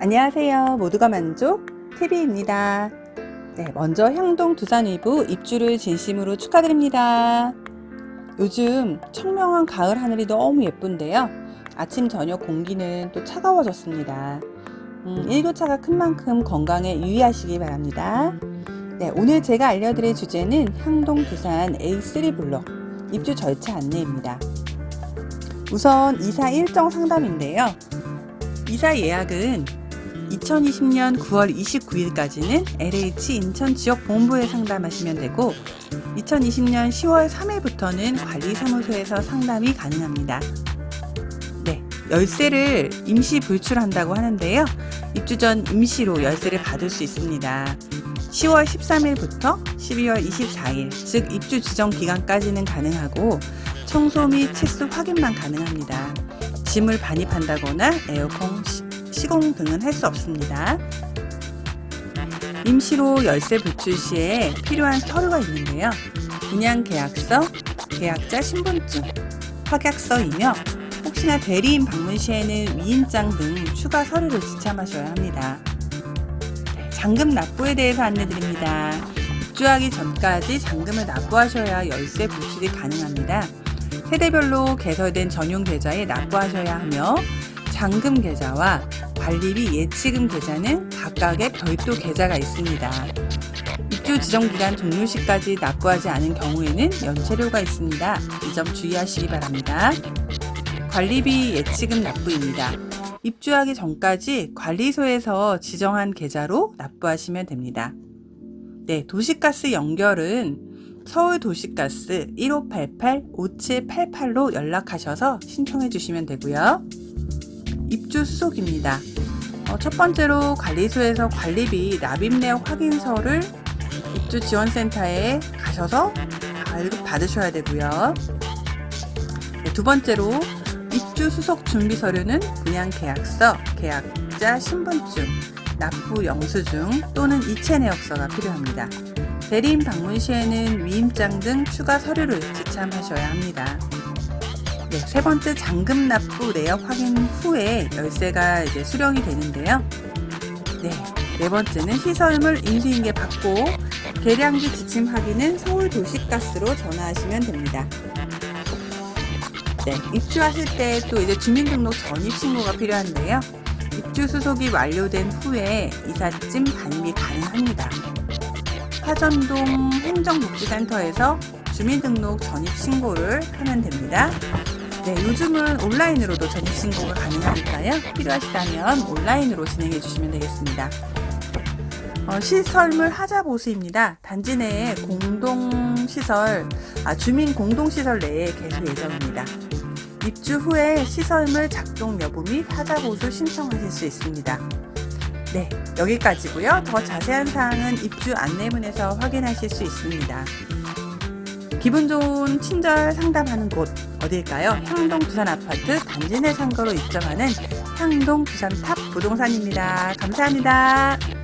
안녕하세요. 모두가 만족 TV입니다. 네, 먼저 향동 두산 위부 입주를 진심으로 축하드립니다. 요즘 청명한 가을 하늘이 너무 예쁜데요. 아침 저녁 공기는 또 차가워졌습니다. 음, 일교차가 큰 만큼 건강에 유의하시기 바랍니다. 네, 오늘 제가 알려드릴 주제는 향동 두산 A3 블록 입주 절차 안내입니다. 우선 이사 일정 상담인데요. 이사 예약은 2020년 9월 29일까지는 LH 인천 지역 본부에 상담하시면 되고 2020년 10월 3일부터는 관리사무소에서 상담이 가능합니다. 네, 열쇠를 임시 불출한다고 하는데요. 입주 전 임시로 열쇠를 받을 수 있습니다. 10월 13일부터 12월 24일, 즉 입주 지정 기간까지는 가능하고 청소 및 치수 확인만 가능합니다. 짐을 반입한다거나 에어컨 시- 시공 등은 할 수 없습니다. 임시로 열쇠 불출 시에 필요한 서류가 있는데요. 분양 계약서, 계약자 신분증, 확약서이며 혹시나 대리인 방문 시에는 위임장 등 추가 서류를 지참하셔야 합니다. 네, 잔금 납부에 대해서 안내드립니다. 입주하기 전까지 잔금을 납부하셔야 열쇠 불출이 가능합니다. 세대별로 개설된 전용 계좌에 납부하셔야 하며 잔금 계좌와 관리비 예치금 계좌는 각각의 별도 계좌가 있습니다. 입주 지정 기간 종료 시까지 납부하지 않은 경우에는 연체료가 있습니다. 이 점 주의하시기 바랍니다. 관리비 예치금 납부입니다. 입주하기 전까지 관리소에서 지정한 계좌로 납부하시면 됩니다. 네, 도시가스 연결은 서울도시가스 1588-5788로 연락하셔서 신청해 주시면 되고요. 입주 수속입니다. 어, 첫 번째로 관리소에서 관리비 납입 내역 확인서를 입주 지원센터에 가셔서 받으셔야 되고요. 네, 두 번째로 입주 수속 준비 서류는 분양 계약서, 계약자 신분증, 납부 영수증 또는 이체 내역서가 필요합니다. 대리인 방문 시에는 위임장 등 추가 서류를 지참하셔야 합니다. 네, 세 번째 잔금 납부 내역 확인 후에 열쇠가 이제 수령이 되는데요. 네, 네 번째는 시설물 인수인계 받고 계량기 지침 확인은 서울 도시가스로 전화하시면 됩니다. 네, 입주하실 때 또 이제 주민등록 전입 신고가 필요한데요. 입주 수속이 완료된 후에 이삿짐 반입이 가능합니다. 화전동 행정복지센터에서 주민등록 전입 신고를 하면 됩니다. 네, 요즘은 온라인으로도 전입 신고가 가능하니까요. 필요하시다면 온라인으로 진행해 주시면 되겠습니다. 어, 시설물 하자 보수입니다. 단지 내에 공동시설, 아, 주민 공동시설 내에 개소 예정입니다. 입주 후에 시설물 작동 여부 및 하자 보수 신청하실 수 있습니다. 네, 여기까지고요. 더 자세한 사항은 입주 안내문에서 확인하실 수 있습니다. 기분 좋은 친절 상담하는 곳 어딜까요? 향동 부산 아파트 단지 내 상가로 입점하는 향동 부산 탑 부동산입니다. 감사합니다.